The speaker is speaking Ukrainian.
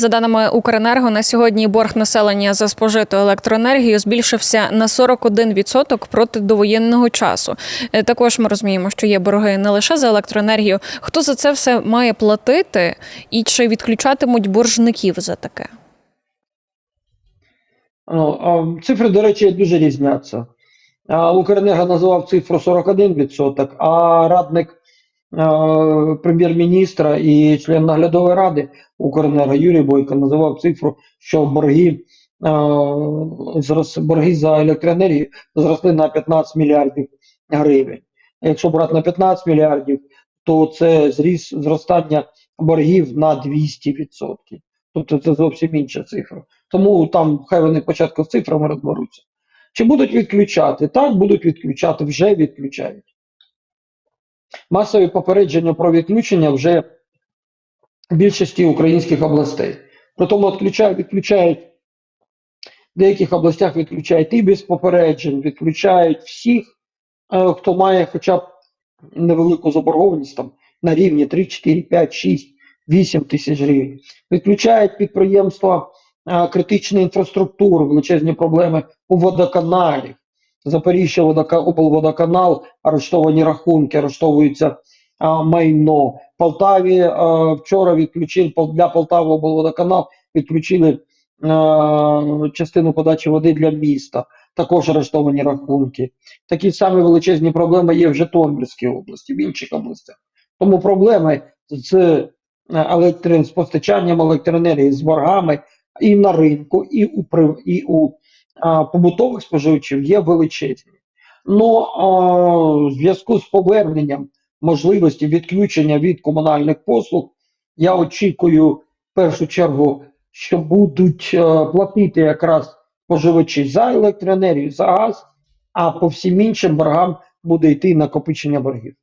За даними Укренерго, на сьогодні борг населення за спожиту електроенергію збільшився на 41% проти довоєнного часу. Е, Також ми розуміємо, що є борги не лише за електроенергію. Хто за це все має платити, і чи відключатимуть боржників за таке? Ну, Цифри, до речі, дуже різняться. Укренерго називав цифру 41%, а радник прем'єр-міністра і член наглядової ради Укренерго Юрій Бойко називав цифру, що борги, а, борги за електроенергію зросли на 15 мільярдів гривень. Якщо брати на 15 мільярдів, то це зріс зростання боргів на 200%. Тобто це зовсім інша цифра. Тому там хай вони спочатку з цифрами розберуться. Чи будуть відключати? Так, будуть відключати, вже відключають. Масові попередження про відключення вже в більшості українських областей. Притому відключають, відключають в деяких областях відключають і без попереджень, відключають всіх, е, хто має хоча б невелику заборгованість там, на рівні 3, 4, 5, 6, 8 тисяч гривень. Відключають підприємства е, критичної інфраструктури, величезні проблеми у водоканалі. Запоріжжя водока- облводоканал, арештовані рахунки, арештовується а, майно. Полтаві а, вчора відключили Пол- для Полтави облводоканал, відключили а, частину подачі води для міста. Також арештовані рахунки. Такі самі величезні проблеми є в Житомирській області, в інших областях. Тому проблеми з е, електри- з постачанням електроенергії, з боргами і на ринку, і у, і у побутових споживачів є величезні. Ну, в зв'язку з поверненням можливості відключення від комунальних послуг, я очікую в першу чергу, що будуть е, платити якраз споживачі за електроенергію, за газ, а по всім іншим боргам буде йти накопичення боргів.